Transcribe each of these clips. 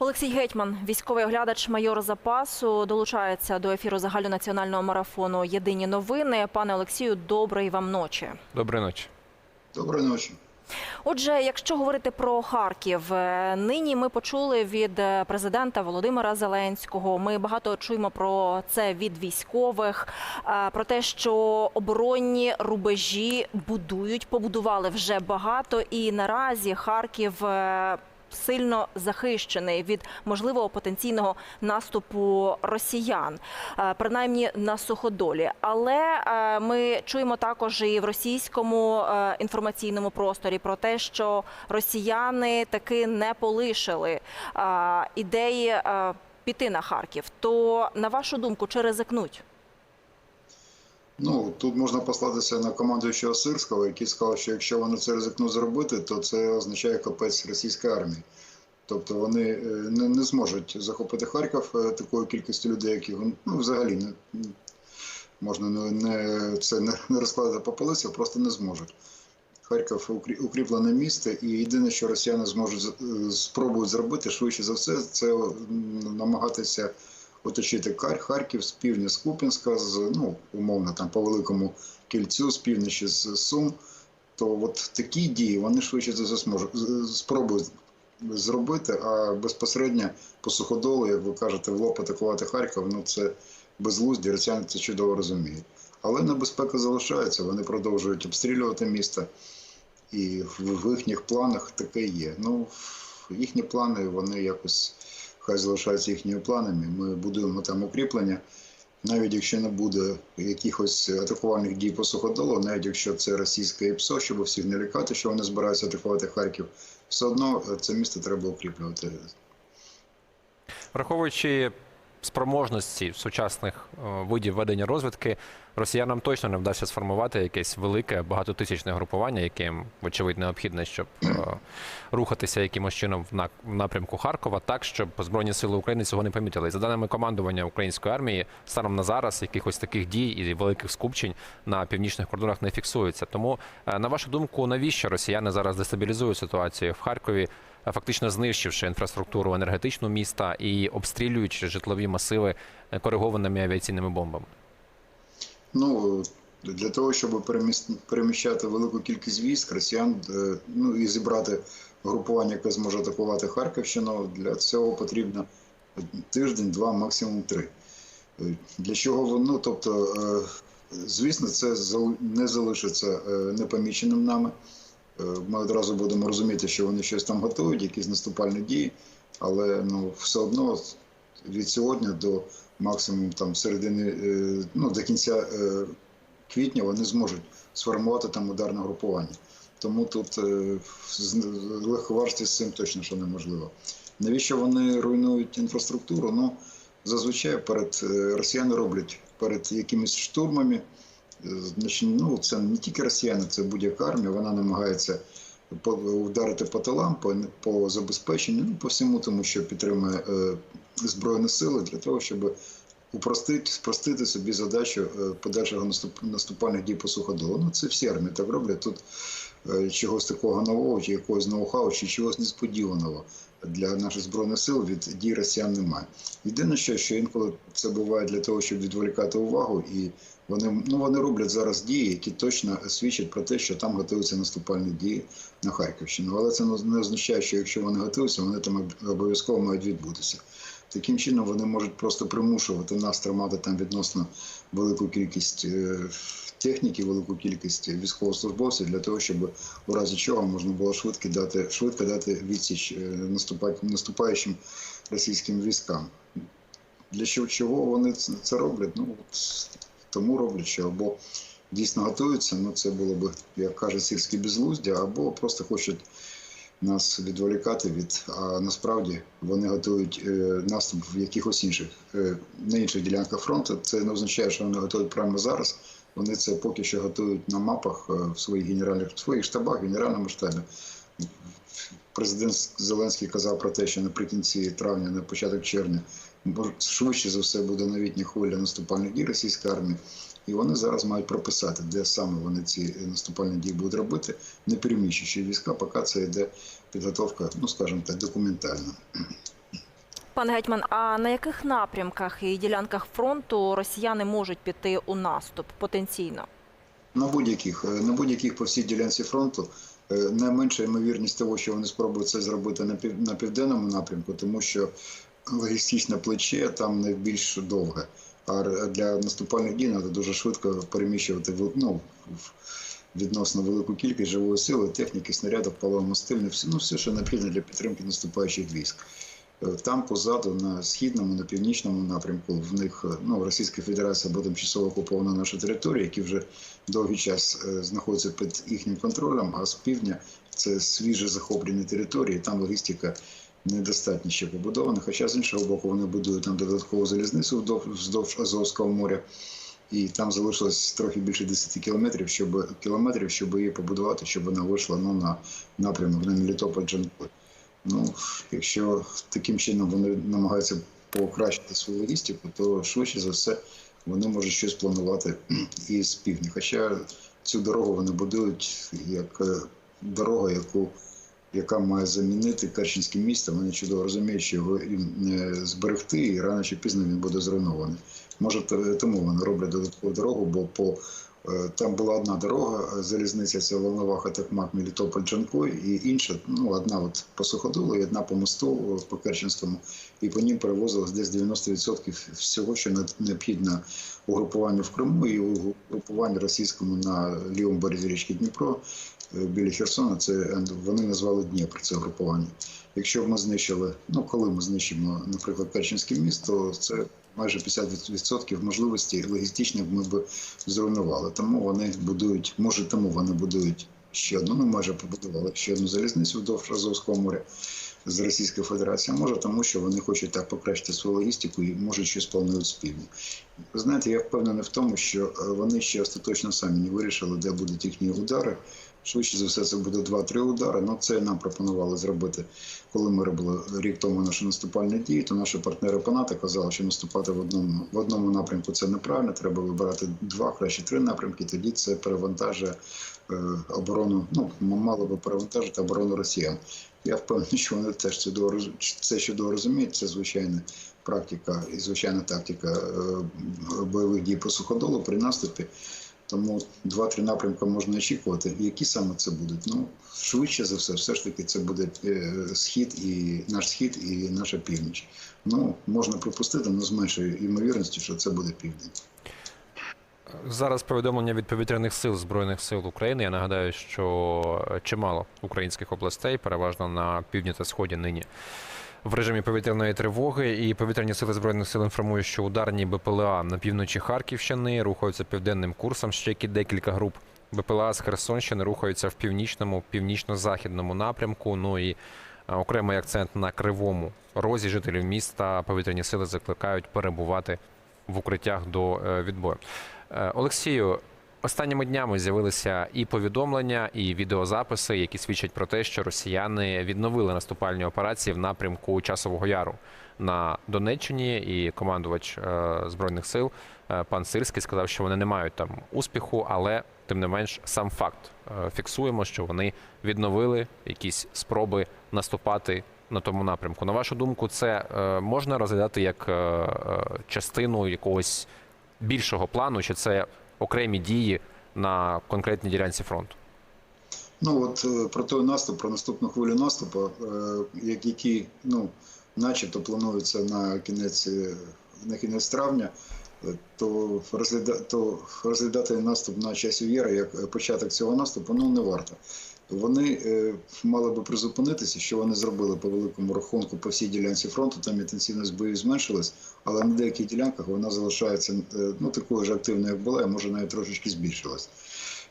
Олексій Гетьман, військовий оглядач, майор запасу, долучається до ефіру загальнонаціонального марафону Єдині новини. Пане Олексію, доброї вам ночі. Доброї ночі. Доброї ночі. Отже, якщо говорити про Харків, е, нині ми почули від е, президента Володимира Зеленського. Ми багато чуємо про це від військових, е, про те, що оборонні рубежі будують, побудували вже багато, і наразі Харків. Сильно захищений від можливого потенційного наступу росіян, е, принаймні на суходолі. Але е, ми чуємо також і в російському е, інформаційному просторі про те, що росіяни таки не полишили ідеї піти на Харків. То на вашу думку, чи ризикнуть? Ну тут можна послатися на командуючого Сирського, який сказав, що якщо вони це ризикнуть зробити, то це означає капець російської армії. Тобто вони е, не, не зможуть захопити Харків е, такою кількістю людей, як його ну взагалі не можна не, не це не, не розкладати по полицях, просто не зможуть. Харків укріплене місто, і єдине, що росіяни зможуть е, спробують зробити швидше за все, це намагатися оточити Харків з півдня з Купінська, з ну умовно там по великому кільцю, з півночі з Сум. То от такі дії вони швидше за все зможуть спробують зробити, а безпосередньо по суходолу, як ви кажете, в лоб атакувати Харків, ну це безглуздя, росіяни це чудово розуміють. Але небезпека залишається, вони продовжують обстрілювати місто, і в їхніх планах таке є. Ну, їхні плани, вони якось хай залишаються їхніми планами. Ми будуємо там укріплення. Навіть якщо не буде якихось атакувальних дій по суходолу, навіть якщо це російське ІПСО, щоб всіх не лякати, що вони збираються атакувати Харків, все одно це місто треба укріплювати. Враховуючи спроможності сучасних е, видів ведення розвідки, росіянам точно не вдасться сформувати якесь велике багатотисячне групування, яким, вочевидь, необхідне, щоб е, рухатися якимось чином в напрямку Харкова, так щоб Збройні сили України цього не помітили. За даними командування української армії, станом на зараз якихось таких дій і великих скупчень на північних кордонах не фіксується. Тому, е, на вашу думку, навіщо росіяни зараз дестабілізують ситуацію в Харкові? Фактично знищивши інфраструктуру енергетичну міста і обстрілюючи житлові масиви е, коригованими авіаційними бомбами. Ну для того, щоб переміщати велику кількість військ, росіян, е, ну і зібрати групування, яке зможе атакувати Харківщину, для цього потрібно тиждень, два, максимум три. Е, Для чого воно? Тобто, е, звісно, це не залишиться непоміченим нами. Е, Ми одразу будемо розуміти, що вони щось там готують, якісь наступальні дії, але ну, все одно від сьогодні до максимум там середини, е, ну до кінця е, квітня вони зможуть сформувати там ударне групування. Тому тут е, з- цим точно що неможливо. Навіщо вони руйнують інфраструктуру? Ну зазвичай перед росіяни роблять перед якимись штурмами. Ну це не тільки росіяни, це будь-яка армія. Вона намагається вдарити по талам, по, по забезпеченню, ну по всьому тому, що підтримує е, збройні сили для того, щоб упростити, спростити собі задачу е, подальшого наступ, наступальних дій по суходолу. Ну це всі армії так роблять. Тут е, чогось такого нового, чи якогось ноу-хау, чи чогось несподіваного для наших збройних сил від дій росіян немає. Єдине, що, що інколи це буває для того, щоб відволікати увагу, і вони ну вони роблять зараз дії, які точно свідчать про те, що там готуються наступальні дії на Харківщину. Але це не означає, що якщо вони готуються, вони там обов'язково мають відбутися. Таким чином вони можуть просто примушувати нас тримати там відносно велику кількість е, техніки, велику кількість військовослужбовців для того, щоб у разі чого можна було швидко дати швидко дати відсіч е, наступаючим російським військам. Для чого, вони це роблять? Ну тому роблять, що або дійсно готуються, ну це було б, як каже сільське безглуздя, або просто хочуть нас відволікати від. А насправді вони готують е, наступ в якихось інших е, на інших ділянках фронту. Це не означає, що вони готують прямо зараз. Вони це поки що готують на мапах е, в своїх генеральних в своїх штабах, в генеральному штабі. Президент Зеленський казав про те, що наприкінці травня, на початок червня, швидше за все буде новітня хвиля наступальних дій російської армії. І вони зараз мають прописати, де саме вони ці наступальні дії будуть робити, не переміщуючи війська, поки це йде підготовка, ну скажімо так, документальна. Пане гетьман, а на яких напрямках і ділянках фронту росіяни можуть піти у наступ потенційно? На будь-яких е, на будь-яких по всій ділянці фронту е, найменша ймовірність того, що вони спробують це зробити на пів на південному напрямку, тому що логістичне плече там найбільш довге. А для наступальних дій треба дуже швидко переміщувати ну, відносно велику кількість живої сили, техніки, снарядів, паливомастильних, все, ну, все, що необхідно для підтримки наступаючих військ. Е, Там позаду, на східному, на північному напрямку, в них е, ну, Російська Федерація або тимчасово окупована наша територія, які вже довгий час е, знаходяться під їхнім контролем, а з півдня це свіже захоплені території, там логістика недостатньо ще побудована. Хоча з іншого боку вони будують там додаткову залізницю вздовж Азовського моря. І там залишилось трохи більше 10 кілометрів, щоб кілометрів, щоб її побудувати, щоб вона вийшла ну, на напрямок на Мелітополь Джанкой. Ну, якщо таким чином вони намагаються покращити свою логістику, то швидше за все вони можуть щось планувати і з півдня. Хоча цю дорогу вони будують як е, дорога, яку, яка має замінити Керченське місто. Вони чудово розуміють, що його не зберегти, і рано чи пізно він буде зруйнований. Може, тому вони роблять додаткову дорогу, бо по е, там була одна дорога, е, залізниця це Волноваха, Токмак, Мелітополь, Джанкой, і інша, ну одна от по Суходолу і одна по мосту е, по Керченському, і по ним перевозилось десь 90% всього, що не- необхідно угрупуванню в Криму і угрупуванню російському на лівому березі річки Дніпро е, біля Херсона. Це е, вони назвали Дніпр, це групування. Якщо б ми знищили, ну коли ми знищимо, наприклад, Керченське місто, це майже 50% можливості логістичних ми б зруйнували. Тому вони будують, може, тому вони будують ще одну, ну майже побудували ще одну залізницю вдовж Азовського моря з Російської Федерації. Може, тому що вони хочуть так покращити свою логістику і може щось планують спільно. Ви знаєте, я впевнений в тому, що е, вони ще остаточно самі не вирішили, де будуть їхні удари. Швидше за все, це буде 2-3 удари. Ну, це нам пропонували зробити, коли ми робили рік тому наші наступальні дії, то наші партнери по НАТО казали, що наступати в одному в одному напрямку це неправильно. Треба вибирати два, краще три напрямки. Тоді це перевантажує е, оборону. Ну мало би перевантажити оборону росіян. Я впевнений, що вони теж це чудово це чудово розуміють. Це звичайна практика і звичайна тактика е, бойових дій по суходолу при наступі. Тому два-три напрямки можна очікувати. Які саме це будуть? Ну швидше за все, все ж таки, це буде е, схід і наш схід і наша північ. Ну можна припустити, але з меншою ймовірністю, що це буде південь. Зараз повідомлення від повітряних сил Збройних сил України. Я нагадаю, що чимало українських областей, переважно на півдні та сході нині. В режимі повітряної тривоги і повітряні сили збройних сил інформують, що ударні БПЛА на півночі Харківщини рухаються південним курсом. Ще декілька груп БПЛА з Херсонщини рухаються в північному, північно-західному напрямку. Ну і окремий акцент на кривому розі жителів міста. Повітряні сили закликають перебувати в укриттях до е, відбою. Е, Олексію, останніми днями з'явилися і повідомлення, і відеозаписи, які свідчать про те, що росіяни відновили наступальні операції в напрямку Часового Яру на Донеччині. І командувач е, збройних сил е, пан Сирський сказав, що вони не мають там успіху, але тим не менш сам факт фіксуємо, що вони відновили якісь спроби наступати. На тому напрямку, на вашу думку, це можна розглядати як частину якогось більшого плану, чи це окремі дії на конкретній ділянці фронту? Ну от е, про той наступ, про наступну хвилю наступу, е, як- які ну, начебто плануються на кінець е, на кінець травня, то розгляда, то розглядати наступ на часів Єра як початок цього наступу ну не варто. Вони е, мали би призупинитися, що вони зробили по великому рахунку по всій ділянці фронту. Там інтенсивність боїв зменшилась, але на деяких ділянках вона залишається е, ну такою ж активною, як була, і може навіть трошечки збільшилась.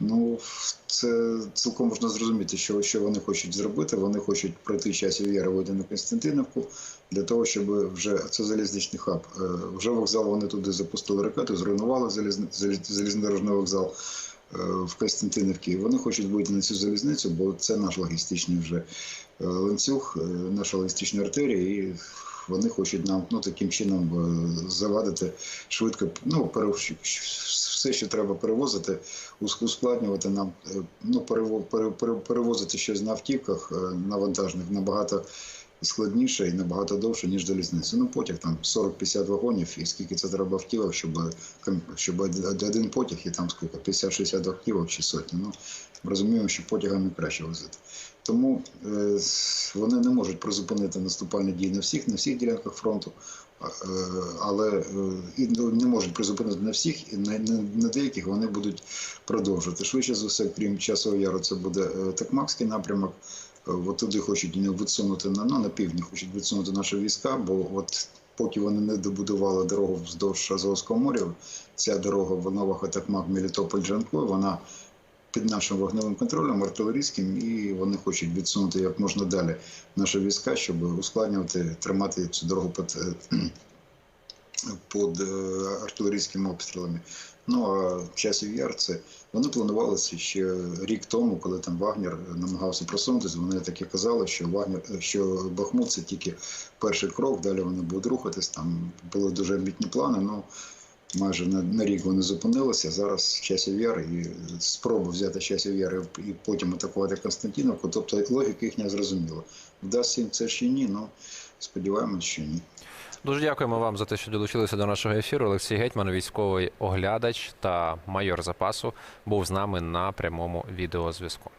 Ну, це цілком можна зрозуміти, що, що вони хочуть зробити. Вони хочуть пройти Яра вийти на Константинівку для того, щоб вже це залізничний хаб. Е, Вже вокзал вони туди запустили ракету, зруйнували залізни, заліз- залізнодорожний вокзал в Константинівці. І Вони хочуть вийти на цю залізницю, бо це наш логістичний вже е, ланцюг, е, наша логістична артерія. І вони хочуть нам ну, таким чином е, завадити швидко, ну, все, що треба перевозити, ус- ускладнювати нам, е, ну, перево- пере- пере- перевозити щось на автівках е, на вантажних набагато складніше і набагато довше, ніж залізниця. Ну, потяг там 40-50 вагонів, і скільки це треба автівок, щоб, щоб один потяг і там скільки 50-60 автівок чи сотні. Ну, розуміємо, що потягами краще возити. Тому е, вони не можуть призупинити наступальні дії на всіх, на всіх ділянках фронту, е, але е, і ну, не можуть призупинити на всіх, і на, на, на деяких вони будуть продовжувати. Швидше за все, крім часового яру, це буде е, Токмакський напрямок. Е, От туди хочуть відсунути на, ну, на півдні, хочуть відсунути наші війська, бо от поки вони не добудували дорогу вздовж Азовського моря, ця дорога в Новах Токмак, Мелітополь, Джанкой, вона під нашим вогневим контролем артилерійським, і вони хочуть відсунути як можна далі наші війська, щоб ускладнювати, тримати цю дорогу під, е, під е, артилерійськими обстрілами. Ну а часів яр це вони планували це ще рік тому, коли там Вагнер намагався просунутися. Вони таки казали, що Вагнер, що Бахмут це тільки перший крок. Далі вони будуть рухатись. Там були дуже амбітні плани. Ну майже на, на рік вони зупинилися. Зараз часів яр і спроба взяти часів яр і, потім атакувати Константиновку. Тобто логіка їхня зрозуміла. Вдасться їм це чи ні? Ну сподіваємось, що ні. Дуже дякуємо вам за те, що долучилися до нашого ефіру. Олексій Гетьман, військовий оглядач та майор запасу, був з нами на прямому відеозв'язку.